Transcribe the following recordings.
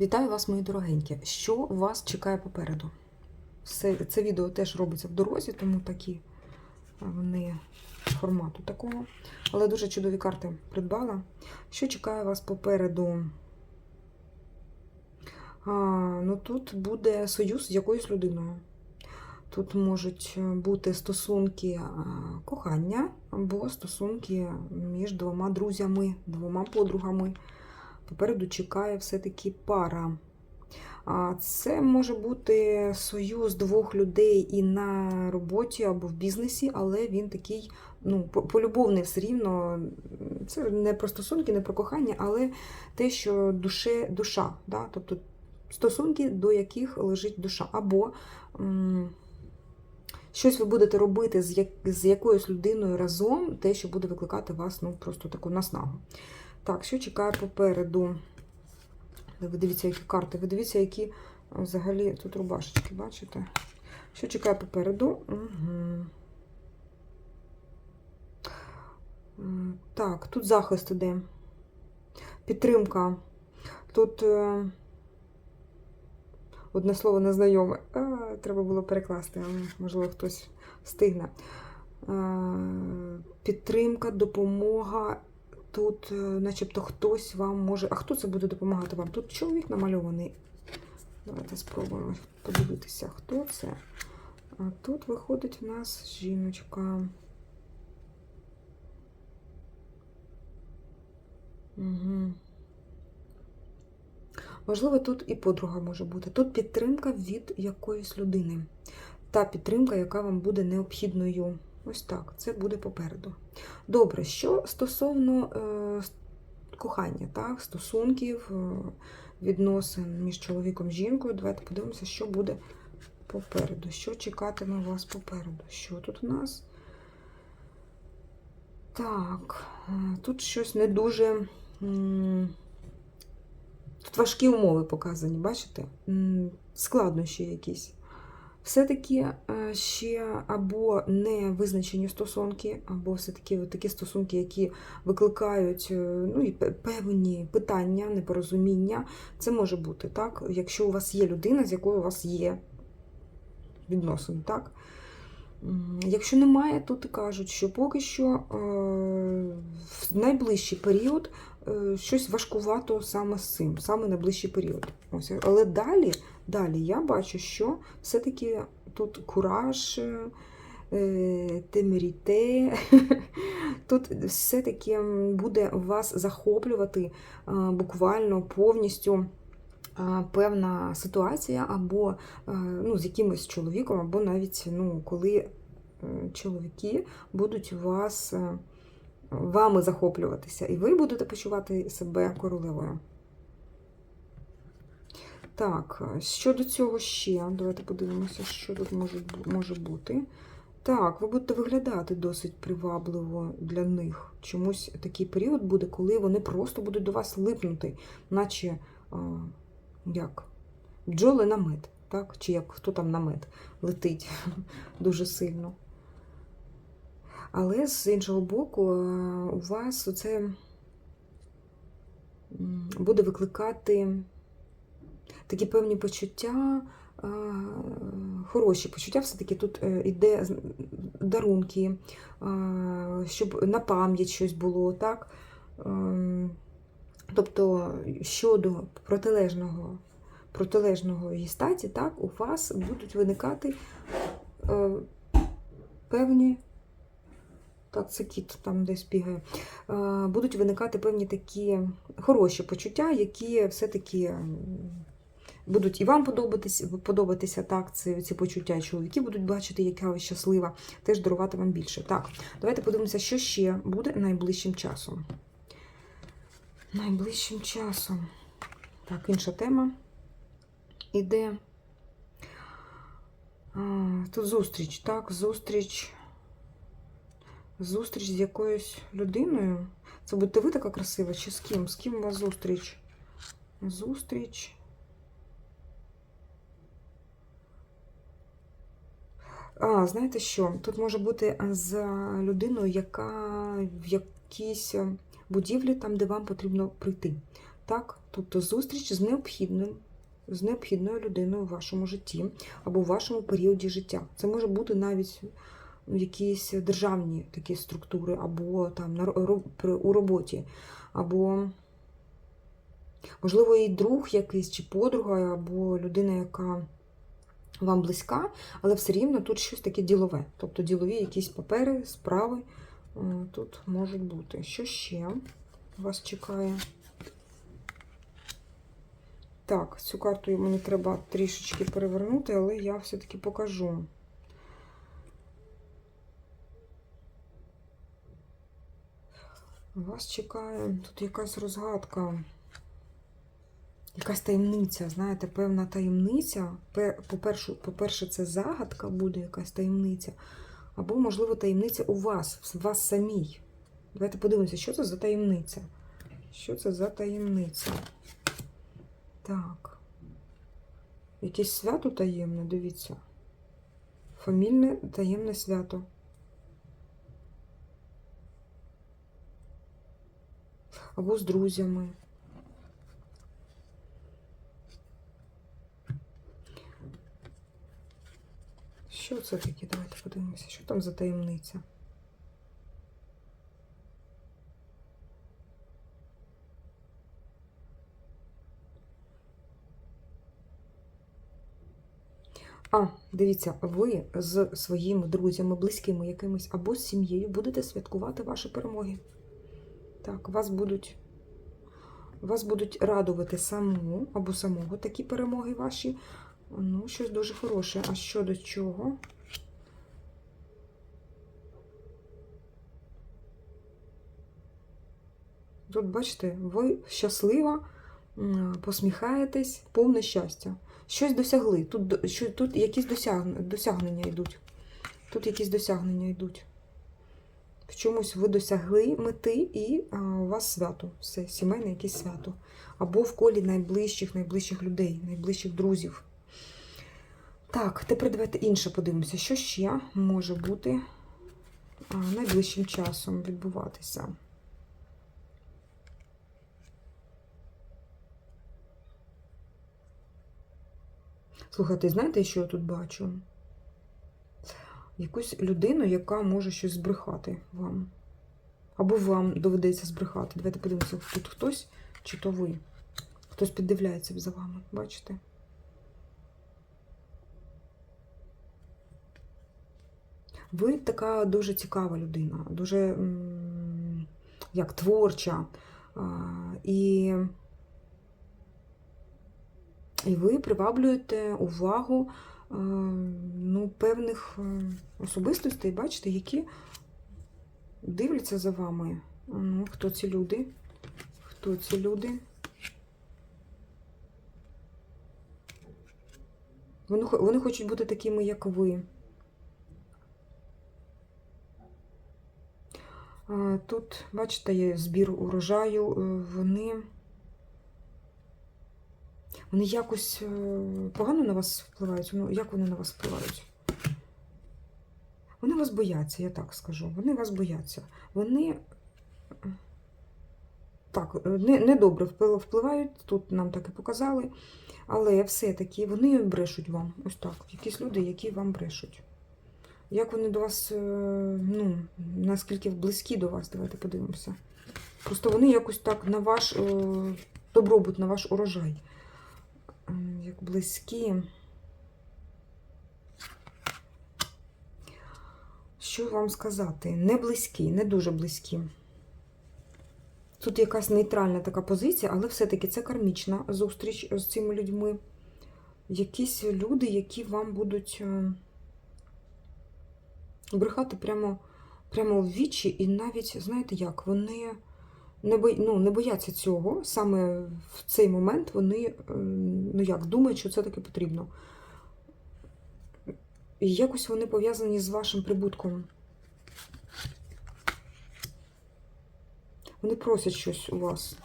Вітаю вас, мої дорогенькі. Що вас чекає попереду? Це, це відео теж робиться в дорозі, тому такі вони формату такого. Але дуже чудові карти придбала. Що чекає вас попереду? А, ну Тут буде союз з якоюсь людиною. Тут можуть бути стосунки кохання або стосунки між двома друзями, двома подругами. Попереду чекає все-таки пара. Це може бути союз двох людей і на роботі або в бізнесі, але він такий ну, полюбовний все рівно. Це не про стосунки, не про кохання, але те, що душе, душа. Да? Тобто стосунки, до яких лежить душа. Або м, щось ви будете робити з, як, з якоюсь людиною разом, те, що буде викликати вас ну, просто таку наснагу. Так, що чекає попереду? Ви дивіться, які карти. Ви дивіться, які взагалі тут рубашечки, бачите? Що чекає попереду? Угу. Так, тут захист іде. Підтримка. Тут е, одне слово незнайоме. А, треба було перекласти, але можливо хтось встигне. Е, Підтримка, допомога. Тут, е, начебто, хтось вам може. А хто це буде допомагати вам? Тут чоловік намальований. Давайте спробуємо подивитися, хто це. А тут виходить у нас жіночка. Угу. Можливо, тут і подруга може бути. Тут підтримка від якоїсь людини. Та підтримка, яка вам буде необхідною. Ось так, це буде попереду. Добре, що стосовно е, кохання, так, стосунків, е, відносин між чоловіком і жінкою, давайте подивимося, що буде попереду. Що чекатиме вас попереду? Що тут у нас? Так, е, тут щось не дуже. Тут важкі умови показані, бачите? Складнощі якісь. Все-таки е, ще або не визначені стосунки, або все-таки такі стосунки, які викликають е, ну, певні питання, непорозуміння. Це може бути так, якщо у вас є людина, з якою у вас є відносини, так? Якщо немає, то кажуть, що поки що е, в найближчий період щось важкувато саме з цим, саме найближчий період. Ось, але далі, далі я бачу, що все-таки тут кураж, е, темеріте, тут все-таки буде вас захоплювати е, буквально повністю. е, Певна ситуація, або е, ну, з якимось чоловіком, або навіть ну, коли е, чоловіки будуть вас е, вами захоплюватися, і ви будете почувати себе королевою. Так, щодо цього ще, давайте подивимося, що тут може, може бути. Так, ви будете виглядати досить привабливо для них. Чомусь такий період буде, коли вони просто будуть до вас липнути, наче а, як бджоли на мед, так? Чи як хто там на мед летить дуже сильно. Але з іншого боку, е, у вас оце м, буде викликати такі певні почуття, е, хороші почуття, все-таки тут е, іде дарунки, е, щоб на пам'ять щось було, так? Тобто щодо протилежного, протилежного статі, так, у вас будуть виникати е, певні. Так, це кіт там десь бігає. Е, Будуть виникати певні такі хороші почуття, які все-таки будуть і вам подобатися, подобатися так, ці, ці почуття, чоловіки будуть бачити, яка ви щаслива, теж дарувати вам більше. Так, давайте подивимося, що ще буде найближчим часом. Найближчим часом. Так, інша тема іде. Тут зустріч, так, зустріч. Зустріч з якоюсь людиною. Це будете ви така красива, чи з ким? З ким у вас зустріч? Зустріч. А, знаєте що? Тут може бути з людиною, яка в якійсь будівлі, там, де вам потрібно прийти. Так, тобто зустріч з необхідним, з необхідною людиною в вашому житті або в вашому періоді життя. Це може бути навіть якісь державні такі структури, або там у роботі, або, можливо, і друг якийсь, чи подруга, або людина, яка вам близька, але все рівно тут щось таке ділове. Тобто ділові якісь папери, справи е, тут можуть бути. Що ще вас чекає? Так, цю карту мені треба трішечки перевернути, але я все-таки покажу. Вас чекає тут якась розгадка, якась таємниця, знаєте, певна таємниця. По-перше, по-перше, це загадка буде якась таємниця, або, можливо, таємниця у вас, в вас самій. Давайте подивимося, що це за таємниця. Що це за таємниця? Так. Якесь свято таємне, дивіться. Фамільне таємне свято. Або з друзями. Що це таке? Давайте подивимося, що там за таємниця. А, дивіться, ви з своїми друзями, близькими якимись або з сім'єю будете святкувати ваші перемоги. Так, вас будуть, вас будуть радувати саму або самого такі перемоги ваші. Ну, щось дуже хороше. А щодо чого? Тут, бачите, ви щаслива, посміхаєтесь, повне щастя. Щось досягли. Тут, що, тут якісь досягнення, досягнення йдуть. Тут якісь досягнення йдуть. В чомусь ви досягли мети і а, у вас свято. Все, сімейне якесь свято. Або в колі найближчих, найближчих людей, найближчих друзів. Так, тепер давайте інше подивимося, що ще може бути найближчим часом відбуватися. Слухайте, знаєте, що я тут бачу? Якусь людину, яка може щось збрехати вам. Або вам доведеться збрехати. Давайте подивимося, тут хтось чи то ви. Хтось піддивляється за вами, бачите? Ви така дуже цікава людина, дуже як творча. І, і ви приваблюєте увагу ну, певних е, особистостей, бачите, які дивляться за вами. Ну, хто ці люди? Хто ці люди? Вони, вони хочуть бути такими, як ви. Тут, бачите, є збір урожаю. е, Вони, вони якось е, погано на вас впливають. Ну, як вони на вас впливають? Вони вас бояться, я так скажу. Вони вас бояться. Вони е, так, е, не, недобре впливають, тут нам так і показали, але все-таки вони брешуть вам. Ось так. Якісь люди, які вам брешуть. Як вони до вас, е, ну, наскільки близькі до вас, давайте подивимося. Просто вони якось так на ваш добробут, на ваш урожай. Як близькі. Що вам сказати? Не близькі, не дуже близькі. Тут якась нейтральна така позиція, але все-таки це кармічна зустріч з цими людьми. Якісь люди, які вам будуть е, брехати прямо, прямо в вічі, і навіть, знаєте як, вони не, бо, ну, не бояться цього. Саме в цей момент вони е, ну як, думають, що це таки потрібно. І якось вони пов'язані з вашим прибутком. Вони просять щось у вас.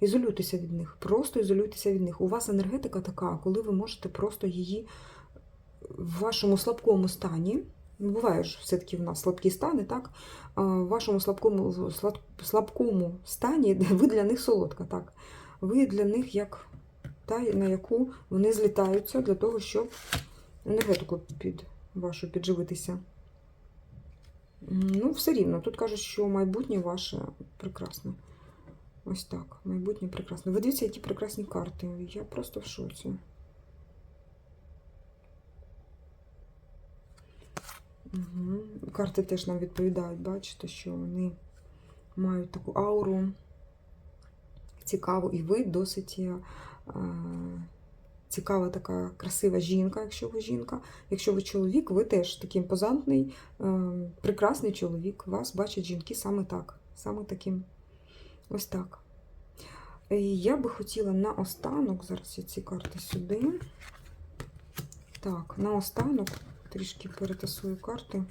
Ізолюйтеся від них, просто ізолюйтеся від них. У вас енергетика така, коли ви можете просто її в вашому слабкому стані Буває ж все-таки в нас слабкі стани, так? В вашому слабкому, слабкому стані ви для них солодка, так? Ви для них як та, на яку вони злітаються для того, щоб енергетику під вашу підживитися. Ну, все рівно. Тут кажуть, що майбутнє ваше прекрасне. Ось так. Майбутнє прекрасне. Ви дивіться, які прекрасні карти. Я просто в шоці. Угу. Карти теж нам відповідають, бачите, що вони мають таку ауру цікаву, і ви досить е, цікава така красива жінка, якщо ви жінка. Якщо ви чоловік, ви теж такий імпозантний, е, прекрасний чоловік. Вас бачать жінки саме так, саме таким. Ось так. І Я би хотіла наостанок, зараз я ці карти сюди. Так, наостанок трішки перетасую карти.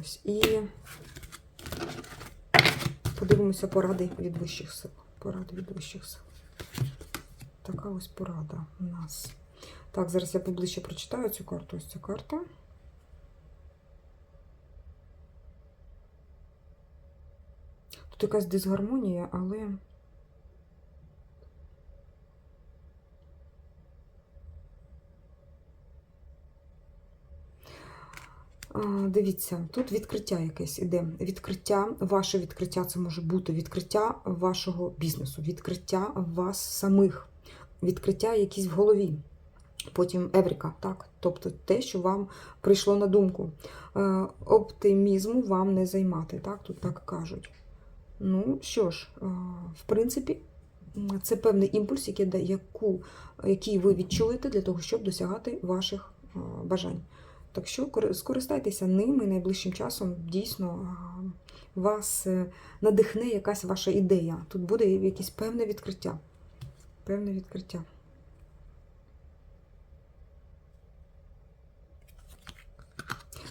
Ось. І подивимося поради від вищих сил. Поради від вищих сил. Така ось порада у нас. Так, зараз я поближче прочитаю цю карту. Ось ця карта. Тут якась дисгармонія, але. А, Дивіться, тут відкриття якесь іде. Відкриття, ваше відкриття це може бути відкриття вашого бізнесу, відкриття вас самих, відкриття якісь в голові. Потім еврика, так, тобто те, що вам прийшло на думку. Е, Оптимізму вам не займати, так, тут так кажуть. Ну що ж, е, в принципі, це певний імпульс, який, який ви відчуєте для того, щоб досягати ваших е, бажань. Так що скористайтеся ними найближчим часом. Дійсно, вас е, надихне якась ваша ідея. Тут буде якесь певне відкриття. Певне відкриття.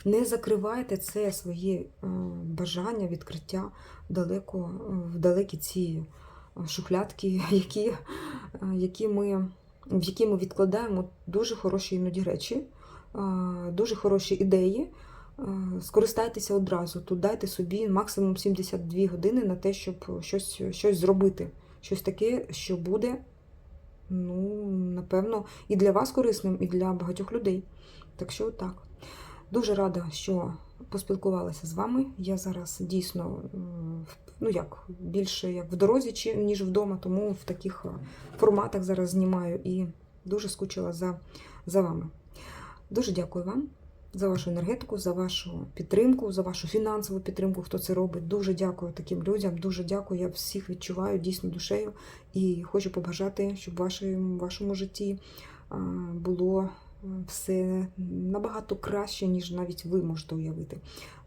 Не закривайте це своє е, бажання, відкриття далеко, е, в далекі ці шухлядки, які, які ми, в які ми відкладаємо дуже хороші іноді речі, дуже хороші ідеї. Е, Скористайтеся одразу. Тут дайте собі максимум 72 години на те, щоб щось, щось зробити. Щось таке, що буде, ну, напевно, і для вас корисним, і для багатьох людей. Так що так. Дуже рада, що поспілкувалася з вами. Я зараз дійсно, е, ну як, більше як в дорозі, ніж вдома, тому в таких е, форматах зараз знімаю і дуже скучила за, за вами. Дуже дякую вам за вашу енергетику, за вашу підтримку, за вашу фінансову підтримку, хто це робить. Дуже дякую таким людям. Дуже дякую. Я всіх відчуваю дійсно душею і хочу побажати, щоб в вашому, вашому житті було е, все набагато краще, ніж навіть ви можете уявити.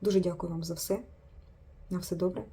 Дуже дякую вам за все. На все добре.